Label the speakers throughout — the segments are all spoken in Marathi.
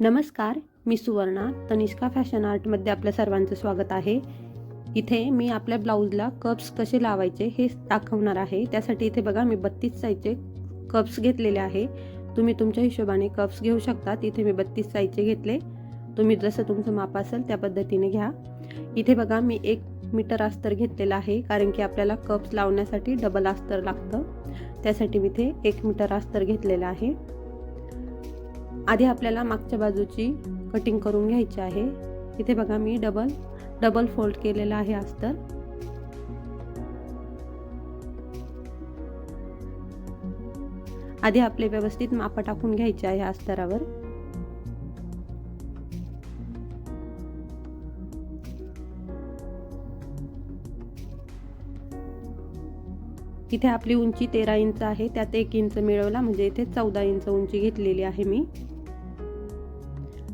Speaker 1: नमस्कार मी सुवर्णा. तनिष्का फॅशन आर्टमध्ये आपल्या सर्वांचं स्वागत आहे. इथे मी आपल्या ब्लाऊजला कप्स कसे लावायचे हे दाखवणार आहे. त्यासाठी इथे बघा मी बत्तीस साईजचे कप्स घेतलेले आहे. तुम्ही तुमच्या हिशोबाने कप्स घेऊ शकता इथे मी बत्तीस साईजचे घेतले. तुम्ही जसं तुमचं माप असेल त्या पद्धतीने घ्या. इथे बघा मी एक मीटर अस्तर घेतलेलं आहे कारण की आपल्याला कप्स लावण्यासाठी डबल अस्तर लागतं. त्यासाठी मी इथे एक मीटर अस्तर घेतलेलं आहे. आधी आपल्याला मागच्या बाजूची कटिंग करून घ्यायची आहे. इथे बघा मी डबल डबल फोल्ड केलेला आहे अस्तर. आधी आपले व्यवस्थित माप टाकून घ्यायचे आहे अस्तरावर. इथे आपली उंची तेरा इंच आहे. त्यात एक इंच मिळवला म्हणजे इथे चौदा इंच उंची घेतलेली आहे मी.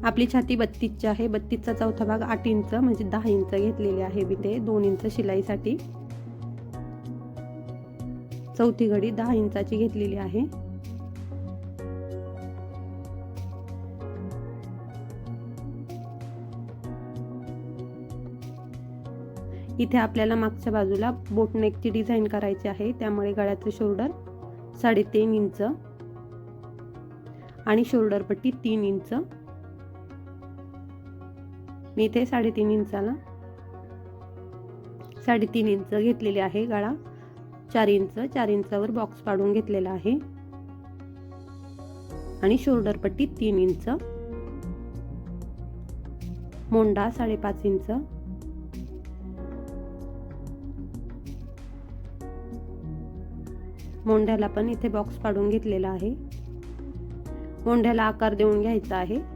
Speaker 1: आपली छाती बत्तीसची आहे. बत्तीसचा चौथा भाग आठ इंच म्हणजे दहा इंच घेतलेली आहे मी ते. दोन इंच शिलाईसाठी. चौथी घडी दहा इंचाची घेतलेली आहे. इथे आपल्याला मागच्या बाजूला बोटनेकची डिझाईन करायची आहे. त्यामुळे गळ्याचं शोल्डर साडेतीन इंच आणि शोल्डर पट्टी तीन इंच. मी इथे साडेतीन इंचाला साडेतीन इंच घेतलेले आहे गळा. चार इंच चार इंचावर बॉक्स पाडून घेतलेला आहे. आणि शोल्डर पट्टी तीन इंच. मोंडा साडेपाच इंच. मोंढ्याला पण इथे बॉक्स पाडून घेतलेला आहे. मोंढ्याला आकार देऊन घ्यायचा आहे.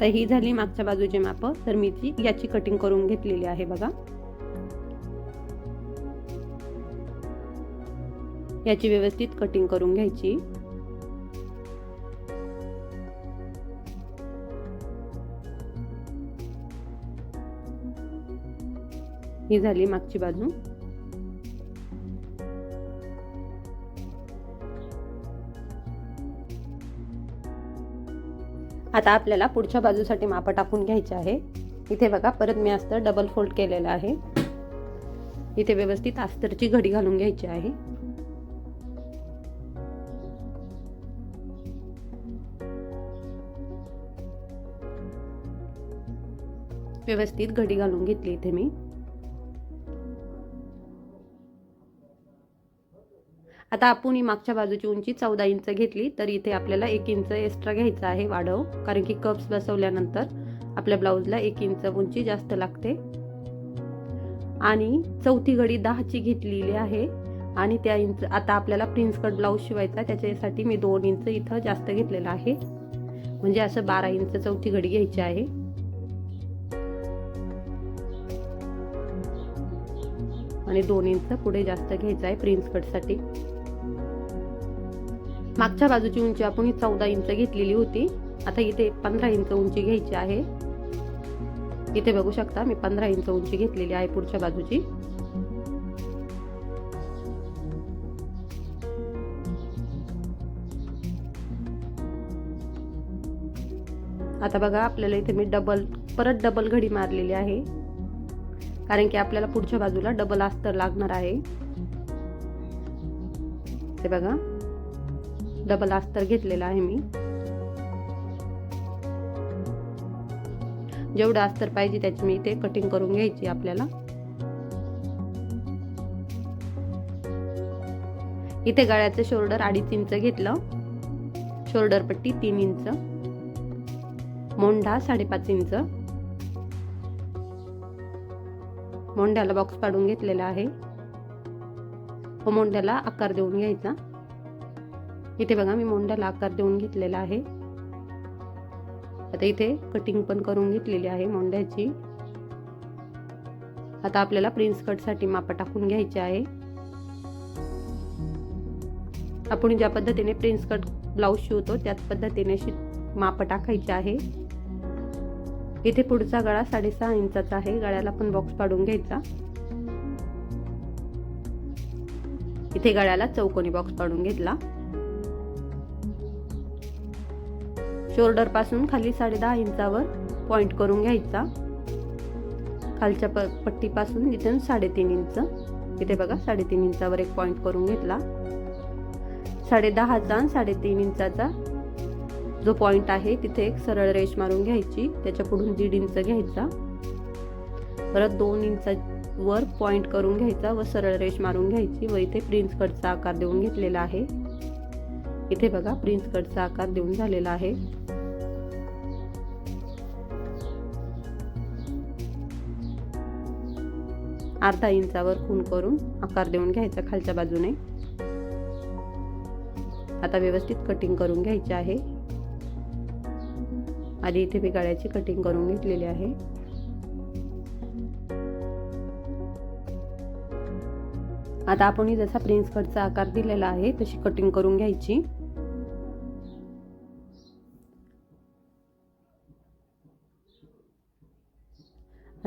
Speaker 1: आता ही झाली मागच्या बाजूची माप. तर मी ती याची कटिंग करून घेतलेली आहे बघा. याची व्यवस्थित कटिंग करून घ्यायची. ही झाली मागची बाजू. आता आपल्याला पुढच्या बाजूसाठी माप टाकून घ्यायचे आहे. इथे बघा परत मी अस्तर डबल फोल्ड केलेलं आहे. इथे व्यवस्थित अस्तरची घडी घालून घ्यायची आहे. व्यवस्थित घडी घालून घेतली इथे मी. आता आपण ही मागच्या बाजूची उंची चौदा इंच घेतली तर इथे आपल्याला एक इंच एक्स्ट्रा घ्यायचं आहे वाढव. कारण की कप्स बसवल्यानंतर आपल्या ब्लाऊजला एक इंच उंची जास्त लागते. आणि चौथी घडी दहाची घेतलेली आहे. आणि त्या इंच आता आपल्याला प्रिन्स कट ब्लाऊज शिवायचा त्याच्यासाठी मी दोन इंच इथं जास्त घेतलेलं आहे. म्हणजे असं बारा इंच चौथी घडी घ्यायची आहे. आणि दोन इंच पुढे जास्त घ्यायचं आहे प्रिन्स कटसाठी मागच्या बाजूची उंची आपण ही चौदा इंच घेतलेली होती. आता इथे पंधरा इंच उंची घ्यायची आहे. इथे बघू शकता मी पंधरा इंच उंची घेतलेली आहे पुढच्या बाजूची. आता बघा आपल्याला इथे मी डबल परत डबल घडी मारलेली आहे. कारण की आपल्याला पुढच्या बाजूला डबल अस्तर लागणार आहे. ते बघा. डबल अस्तर घेतलेला आहे मी. जेवढं अस्तर पाहिजे त्याची मी इथे कटिंग करून घ्यायची आपल्याला. इथे गळ्याचं शोल्डर अडीच इंच घेतलं. शोल्डर पट्टी तीन इंच मोंढा साडेपाच इंच मोंढ्याला बॉक्स पाडून घेतलेला आहे. व मोंढ्याला आकार देऊन घ्यायचा. इथे बघा मी मोंड्याला आकार देऊन घेतलेला आहे. आता इथे कटिंग पण करून घेतलेली आहे मोंढ्याची. आता आपल्याला प्रिन्स कटसाठी माप टाकून घ्यायचे आहे. आपण ज्या पद्धतीने प्रिन्स कट ब्लाऊज शिवतो त्याच पद्धतीने माप टाकायचे आहे. इथे पुढचा गळा साडेसहा इंचाचा आहे. गळ्याला पण बॉक्स पाडून घ्यायचा. इथे गळ्याला चौकोनी बॉक्स पाडून घेतला. शोल्डरपासून खाली साडेदहा इंचावर पॉईंट करून घ्यायचा. खालच्या प पट्टीपासून इथून साडेतीन इंच. इथे बघा साडेतीन इंचावर एक पॉईंट करून घेतला. साडेदहाचा आणि साडेतीन इंचाचा जो पॉईंट आहे तिथे एक सरळ रेष मारून घ्यायची. त्याच्या पुढून दीड इंच घ्यायचा. परत दोन इंचावर पॉईंट करून घ्यायचा व सरळ रेष मारून घ्यायची व इथे प्रिन्स कटचा आकार देऊन घेतलेला आहे. इथे बघा प्रिन्स कटचा आकार देऊन झालेला आहे. अर्धा इंचावर खून करून आकार देऊन घ्यायचा खालच्या बाजूने. आता व्यवस्थित कटिंग करून घ्यायची आहे. आधी इथे मी गळ्याची कटिंग करून घेतलेली आहे. आता आपण जसा प्रिन्स कटचा आकार दिलेला आहे तशी कटिंग करून घ्यायची.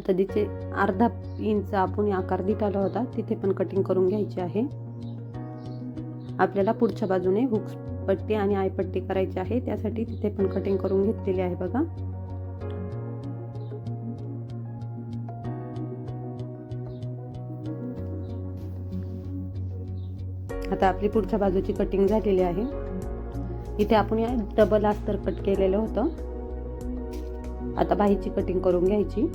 Speaker 1: आता तिचे अर्धा इंच आपण आकार दिला होता तिथे पण कटिंग करून घ्यायची आहे. आपल्याला पुढच्या बाजूने हुक्स पट्टी आणि आयपट्टी करायची आहे त्यासाठी तिथे पण कटिंग करून घेतलेली आहे बघा. आता आपली पुढच्या बाजूची कटिंग झालेली आहे. इथे आपण या डबल अस्तर कट केलेलं होतं. आता बाहीची कटिंग करून घ्यायची.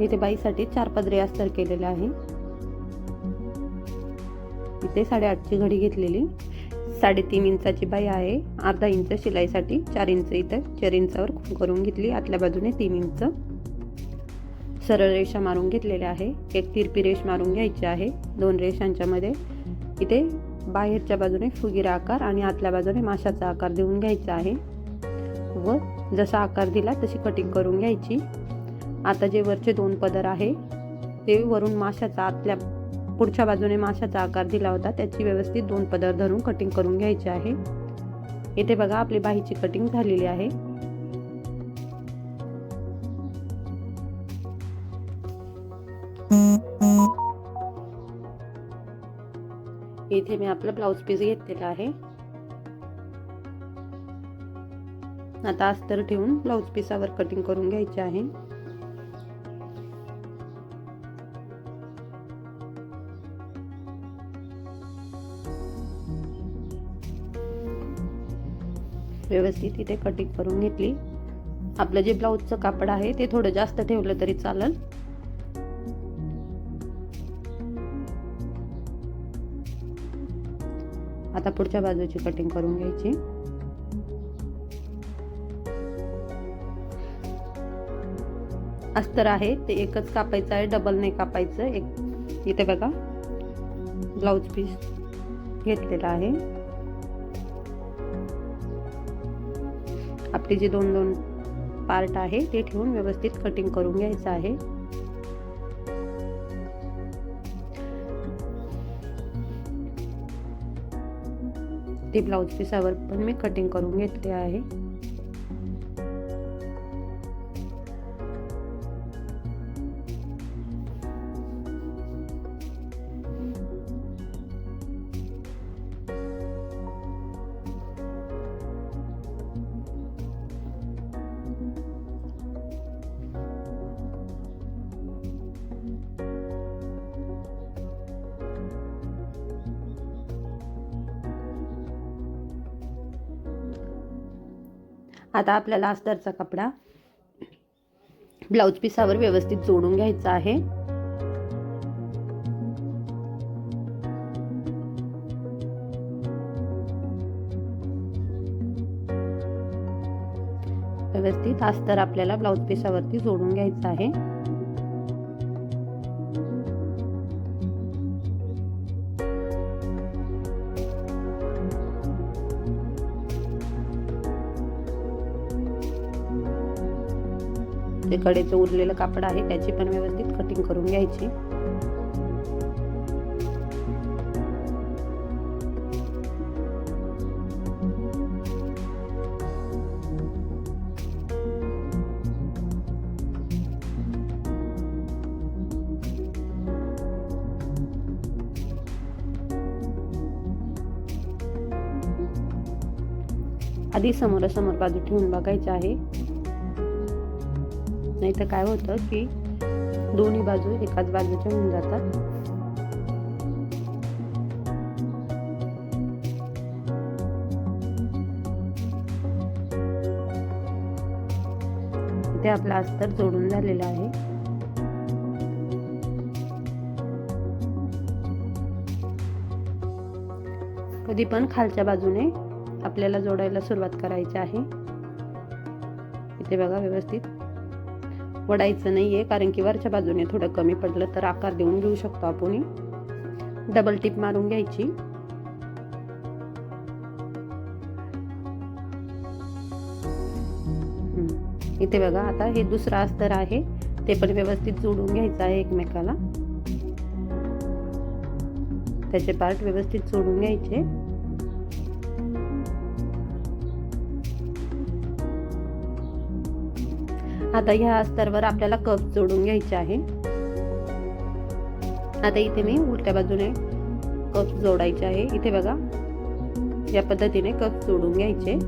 Speaker 1: इथे बाईसाठी चार पदरे अस्तर केलेले आहे. इथे साडेआठची घडी घेतलेली. साडेतीन इंचाची बाई आहे. अर्धा इंच शिलाईसाठी चार इंच इथं चार इंचावर करून घेतली. आतल्या बाजूने तीन इंच. सरळ रेषा मारून घेतलेल्या आहे. एक तिरपी रेष मारून घ्यायची आहे. दोन रेषांच्या मध्ये इथे बाहेरच्या बाजूने फुगीरा आकार आणि आतल्या बाजूने माशाचा आकार देऊन घ्यायचा आहे. व जसा आकार दिला तशी कटिंग करून घ्यायची. आता जे वरचे दोन पदर आहे ते वरून माशाचा आतल्या पुढच्या बाजूने माशाचा आकार दिला होता त्याची व्यवस्थित दोन पदर धरून कटिंग करून घ्यायची आहे. इथे बघा आपली बाहीची कटिंग झालेली आहे. इथे मी आपलं ब्लाऊज पीस घेतलेला आहे. आता अस्तर ठेवून ब्लाऊज पिसावर कटिंग करून घ्यायचे आहे. व्यवस्थित इथे कटिंग करून घेतली. आपलं जे ब्लाऊजचं कापड आहे ते थोडं जास्त ठेवलं तरी चालेल. आता पुढच्या बाजूची कटिंग करून घ्यायची. अस्तर आहे ते एकच कापायचं आहे डबल नाही कापायचं. एक इथे बघा. ब्लाऊज पीस घेतलेला आहे. आपले जे दोन दोन पार्ट आहे ते ठेवून व्यवस्थित कटिंग करून घ्यायचं आहे. ते ब्लाऊज पिसावर पण मी कटिंग करून घेतले आहे. आता आपल्याला अस्तरचा कपडा. ब्लाऊज पिसावर व्यवस्थित जोडून घ्यायचा आहे. व्यवस्थित अस्तर आपल्याला ब्लाऊज पिसावरती जोडून घ्यायचं आहे. कडे जो उरलेलं कापड आहे त्याची पण व्यवस्थित कटिंग करून घ्यायची. आधी समोरासमोर बाजू ठेवून बघायचं आहे. नाही तर काय होतं की दोन्ही बाजू एकाच बाजूच्या होऊन जातात. इथे आपला अस्तर जोडून झालेला आहे. कधी पण खालच्या बाजूने आपल्याला जोडायला सुरुवात करायची आहे. इथे बघा व्यवस्थित. वडायचं नाहीये कारण की वरच्या बाजूने थोडं कमी पडलं तर आकार देऊन घेऊ शकतो आपण. डबल टिप मारून घ्यायची. इथे बघा आता हे दुसरं अस्तर आहे. ते पण व्यवस्थित जोडून घ्यायचं आहे एकमेकाला. त्याचे पार्ट व्यवस्थित जोडून घ्यायचे. आता ह्या अस्तरवर आपल्याला कप जोडून घ्यायचे आहे. आता इथे मी उलट्या बाजूने कप जोडायचे आहे. इथे बघा या पद्धतीने कप जोडून घ्यायचे.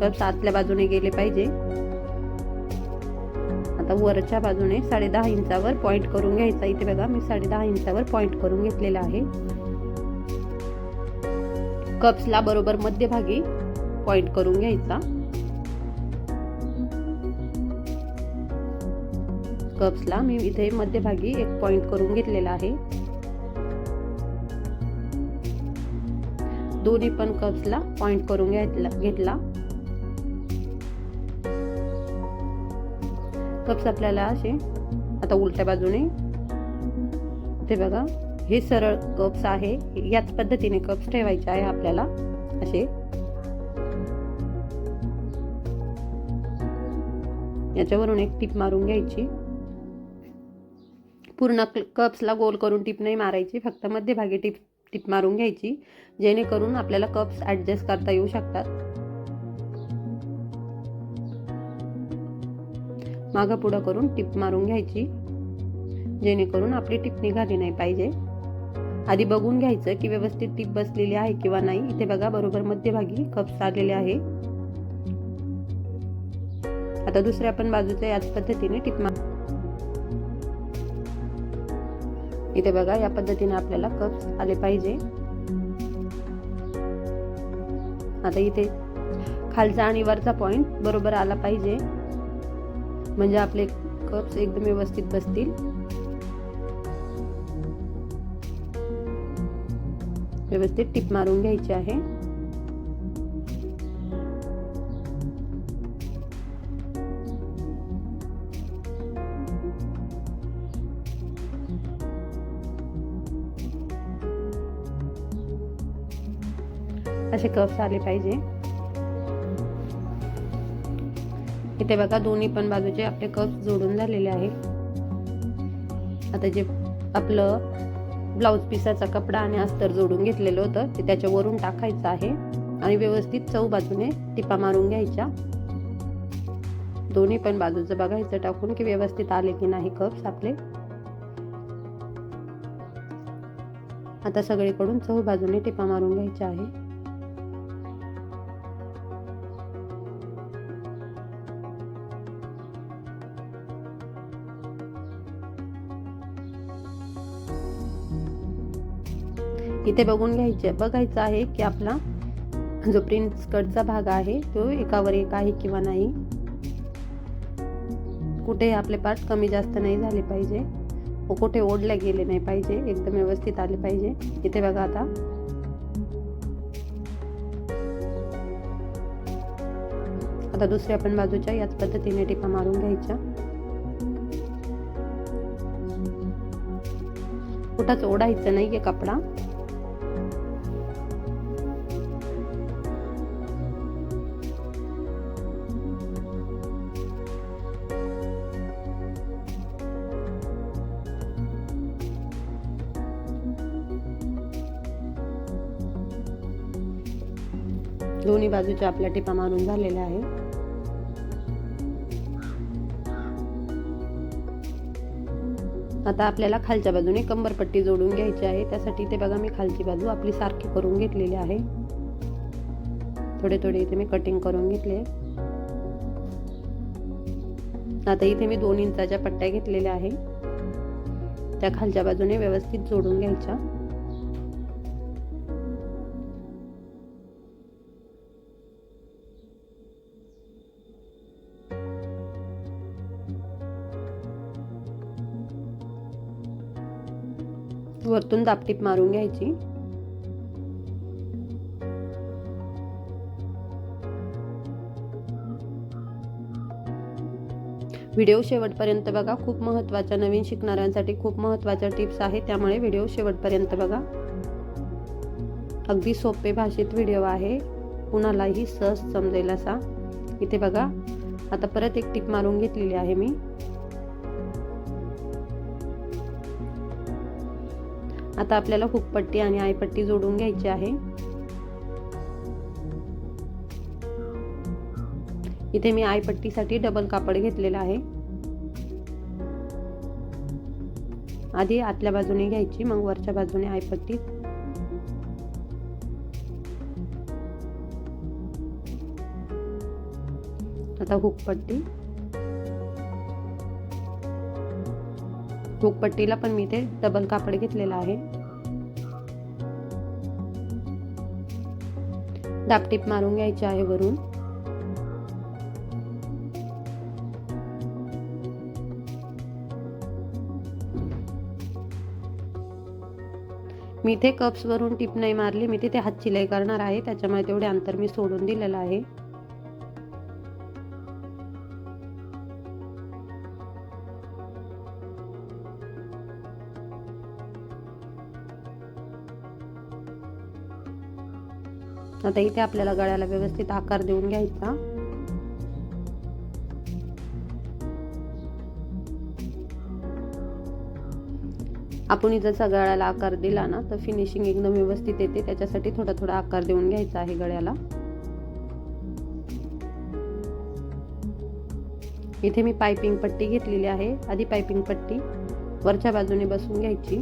Speaker 1: कप आतल्या बाजूने गेले पाहिजे. आता वरच्या बाजूने साडे दहा इंचावर पॉइंट करून घ्यायचा. इथे बघा मी साडे दहा इंचावर पॉइंट करून घेतलेला आहे. कप्सला बरोबर मध्यभागी पॉइंट करून घ्यायचा. कप्सला मी इथे मध्यभागी एक पॉइंट करून घेतलेला आहे. दोन्ही पण कप्सला पॉइंट करून घेतला घेतला. कप्स आपल्याला असे आता उलट्या बाजूने. ते बघा हे सरळ कप्स आहे याच पद्धतीने कप्स ठेवायचे आहे आपल्याला असे. याच्यावरून एक टीप मारून घ्यायची. पूर्ण कप्सला गोल करून टिप नाही मारायची फक्त मध्यभागी टिप टिप मारून घ्यायची जेणेकरून आपल्याला कप्स ॲडजस्ट करता येऊ शकतात. मागं पुढं करून टिप मारून घ्यायची जेणेकरून आपली टिप निघाली नाही पाहिजे. आधी बघून घ्यायचं की व्यवस्थित टिप बसलेली आहे किंवा नाही. इथे बघा बरोबर मध्यभागी कप्स आलेले आहे. आता दुसऱ्या पण बाजूच्या याच पद्धतीने टिप इथे बघा या पद्धतीने आपल्याला कप्स आले पाहिजे. आता इथे खालचा आणि वरचा पॉइंट बरोबर आला पाहिजे. म्हणजे आपले कप्स एकदम व्यवस्थित बसतील. व्यवस्थित टिप मारून घ्यायची आहे. असे कप्स आले पाहिजे. इथे बघा दोन्ही पण बाजूचे आपले कप्स जोडून झालेले आहे आता जे आपलं ब्लाऊज पिसाचा कपडा आणि अस्तर जोडून घेतलेलं होतं ते त्याच्यावरून टाकायचं आहे. आणि व्यवस्थित चौ बाजूने टिपा मारून घ्यायच्या. दोन्ही पण बाजूचं बघायचं टाकून की व्यवस्थित आले की नाही कप्स आपले. आता सगळीकडून चौ बाजूने टिपा मारून घ्यायच्या आहे. इथे बघून घ्यायचे बघायचं आहे की आपला जो प्रिंट स्कर्टचा भाग आहे तो एकावर एक आहे किंवा नाही. कुठे आपले पार्ट कमी जास्त नाही झाले पाहिजे. व कुठे ओढले गेले नाही पाहिजे एकदम व्यवस्थित आले पाहिजे. इथे बघा आता. आता दुसऱ्या पण बाजूच्या याच पद्धतीने टिपा मारून घ्यायच्या. कुठंच ओढायचं नाहीये कपडा. बाजूच्या आपल्या टिपा मारून झालेल्या आहे. आता आपल्याला खालच्या बाजूने कंबरपट्टी जोडून घ्यायची आहे. त्यासाठी ते बघा मी खालची बाजू आपली सारखी करून घेतलेली आहे. थोडे थोडे इथे मी कटिंग करून घेतले. आता इथे मी दोन इंचाच्या पट्ट्या घेतलेल्या आहे. त्या खालच्या बाजूने व्यवस्थित जोडून घ्यायच्या. वरतून दापटीप मारून घ्यायची. व्हिडिओ शेवटपर्यंत बघा. खूप महत्त्वाच्या नवीन शिकणाऱ्यांसाठी खूप महत्त्वाच्या टिप्स आहेत. त्यामुळे व्हिडिओ शेवटपर्यंत बघा. अगदी सोपे भाषेत व्हिडिओ आहे. कुणालाही सहज समजेल असा. इथे बघा. आता परत एक टिप मारून घेतलेली आहे मी. आता आपल्याला हुकपट्टी आणि आयपट्टी जोडून घ्यायची आहे. इथे मी आयपट्टीसाठी डबल कापड घेतलेला आहे. आधी आतल्या बाजूने घ्यायची मग वरच्या बाजूने आयपट्टी आता हुकपट्टी. झोपपट्टीला पण मी ते डबल कापड घेतलेलं आहे. दापटीप मारून घ्यायची आहे वरून. मी इथे कप्सवरून टिप नाही मारली मी तिथे हात चिलाई करणार आहे त्याच्यामुळे तेवढे अंतर मी सोडून दिलेलं आहे. आता इथे आपल्याला गळ्याला व्यवस्थित आकार देऊन घ्यायचा. आपण जसा गळ्याला आकार दिला ना तर फिनिशिंग एकदम व्यवस्थित येते. त्याच्यासाठी थोडा थोडा आकार देऊन घ्यायचा आहे गळ्याला. इथे मी पायपिंग पट्टी घेतलेली आहे. आधी पायपिंग पट्टी वरच्या बाजूने बसून घ्यायची.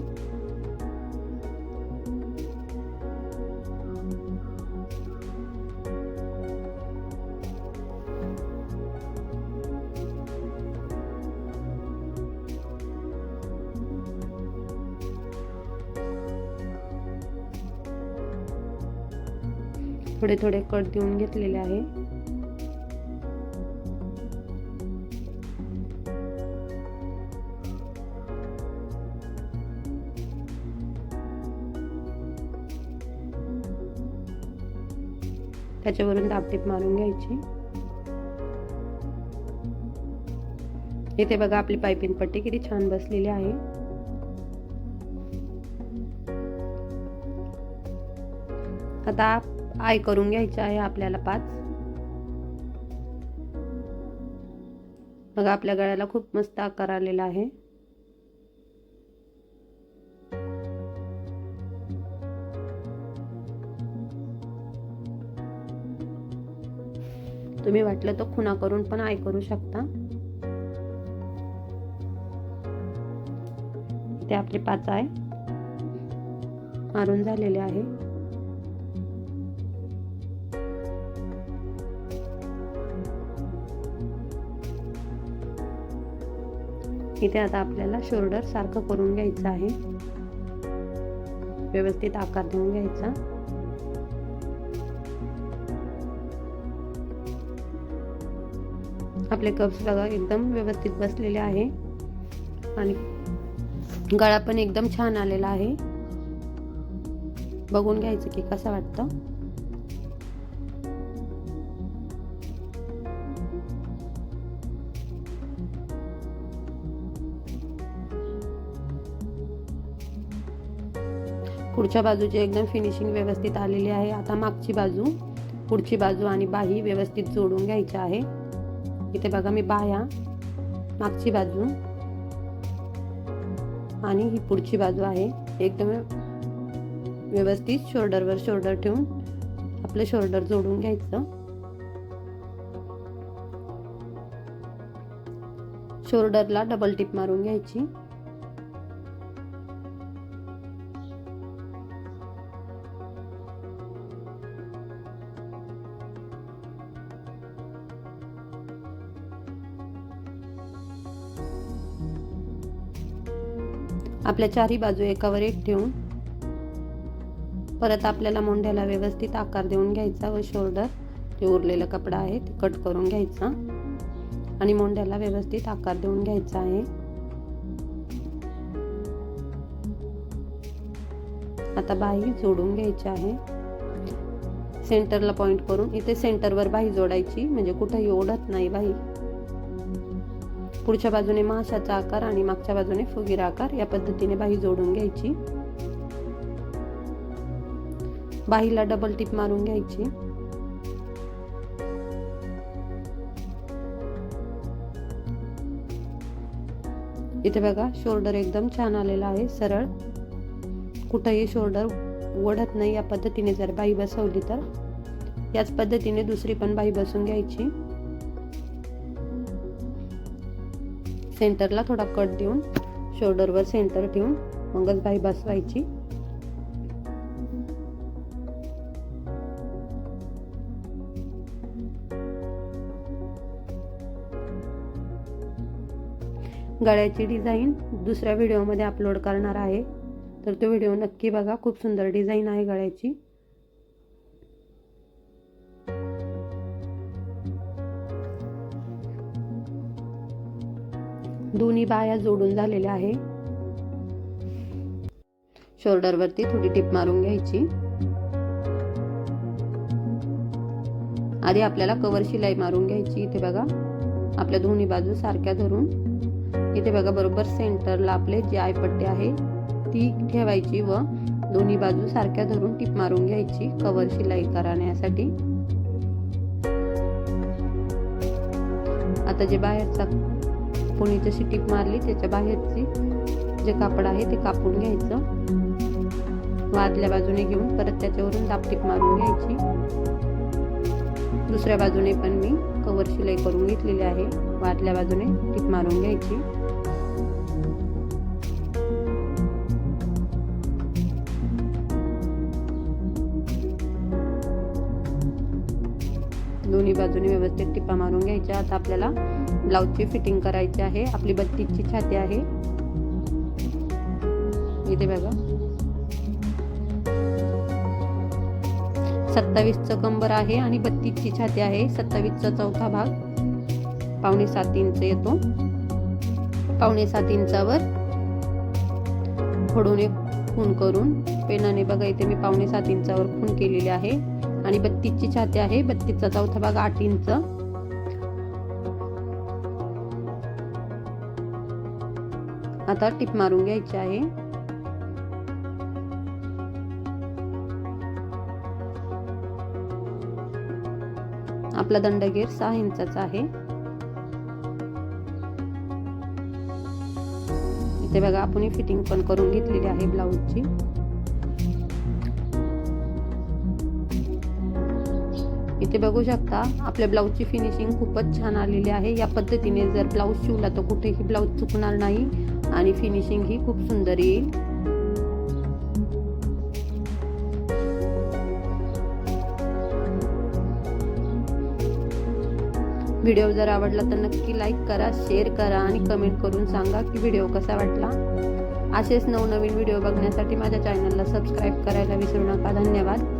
Speaker 1: थोडे थोडे कट देऊन घेतलेले आहे. त्याच्यावरून दाबटीप मारून घ्यायची. इथे बघा आपली पायपिंग पट्टी किती छान बसलेली आहे. आता आय करून घ्यायचं आहे आपल्याला पाच. बघा आपल्या गळ्याला खूप मस्त आकार आलेला आहे. तुम्ही वाटलं तर खुणा करून पण आय करू शकता. ते आपले पाच आहे. मारून झालेले आहे. इथे आता आपल्याला शोल्डर सारखं करून घ्यायचं आहे. व्यवस्थित आकार देऊन घ्यायचा. आपले कप्स बघा एकदम व्यवस्थित बसलेले आहे. आणि गळा पण एकदम छान आलेला आहे. बघून घ्यायचं की कसं वाटतं. पुढच्या बाजूची एकदम फिनिशिंग व्यवस्थित आलेली आहे. आता मागची बाजू पुढची बाजू आणि बाही व्यवस्थित जोडून घ्यायची आहे. इथे बघा मी बाह्या मागची बाजू आणि ही पुढची बाजू आहे. एकदम व्यवस्थित शोल्डरवर शोल्डर ठेवून आपलं शोल्डर जोडून घ्यायचं. शोल्डरला डबल टिप मारून घ्यायची. आपल्या चारी बाजू एकावर एक ठेवून परत आपल्याला मोंढ्याला व्यवस्थित आकार देऊन घ्यायचा व शोल्डर जे उरलेला कपडा आहे ते कट करून घ्यायचा. आणि मोंढ्याला व्यवस्थित आकार देऊन घ्यायचा आहे. आता बाही जोडून घ्यायची आहे. सेंटरला पॉइंट करून इथे सेंटरवर बाही जोडायची म्हणजे कुठंही ओढत नाही बाही. पुढच्या बाजूने माशाचा आकार आणि मागच्या बाजूने फुगीरा आकार या पद्धतीने बाही जोडून घ्यायची. बाहीला डबल टिप मारून घ्यायची. इथे बघा शोल्डर एकदम छान आलेला आहे सरळ. कुठंही शोल्डर ओढत नाही या पद्धतीने जर बाई बसवली तर. याच पद्धतीने दुसरी पण बाई बसून घ्यायची. सेंटरला थोडा कट देऊन शोल्डरवर सेंटर ठेवून मगच बाई बसवायची. गळ्याची डिझाईन दुसऱ्या व्हिडिओमध्ये अपलोड करणार आहे. तर तो व्हिडिओ नक्की बघा. खूप सुंदर डिझाईन आहे गळ्याची. दोन्ही बाया जोडून झालेल्या आहे. शोल्डरवरती थोडी टिप मारून घ्यायची. आधी आपल्याला कवर शिलाई मारून घ्यायची इथे बघा. आपल्या दोन्ही बाजू सारख्या धरून. इथे बघा बरोबर सेंटरला आपले जी आयपट्टी आहे ती ठेवायची व दोन्ही बाजू सारख्या धरून टिप मारून घ्यायची कवर शिलाई करण्यासाठी. आता जे बाहेरचा कोणी जशी टिप मारली त्याच्या बाहेरची जे कापड आहे ते कापून घ्यायचं. वादल्या बाजूने घेऊन परत त्याच्यावरून दाब मारून घ्यायची. दुसऱ्या बाजूने पण मी कवर शिलाई करून घेतलेली आहे. वादल्या बाजूने टीप मारून घ्यायची. दोन्ही बाजूने व्यवस्थित टिपा मारून घ्यायच्या. आता आपल्याला ब्लाऊजची फिटिंग करायची आहे. आपली बत्तीसची छाती आहे. इथे बघा. सत्तावीसचं कंबर आहे आणि बत्तीसची छाती आहे. सत्तावीसचा चौथा भाग. पावणे सात इंच येतो. पावणे सात इंचावर फोडून एक खून करून पेनाने बघा इथे मी पावणे सात इंचावर खून केलेली आहे. आणि बत्तीसची छाती आहे. बत्तीसचा चौथा भाग आठ इंच. आता टिप मारून घ्यायची आहे. आपला दंडगीर सहा इंचाचा आहे. इथे बघा आपण फिटिंग पण करून घेतलेली आहे ब्लाऊजची. इथे बघू शकता. आपल्या ब्लाऊजची फिनिशिंग खूपच छान आलेली आहे. या पद्धतीने जर ब्लाऊज शिवला तर कुठेही ब्लाऊज चुकणार नाही आणि फिनिशिंग ही खूप सुंदर येईल. व्हिडिओ जर आवडला तर नक्की लाईक करा शेअर करा आणि कमेंट करून सांगा की व्हिडिओ कसा वाटला. असेच नवनवीन व्हिडिओ बघण्यासाठी माझ्या चॅनलला सबस्क्राईब करायला विसरू नका. धन्यवाद.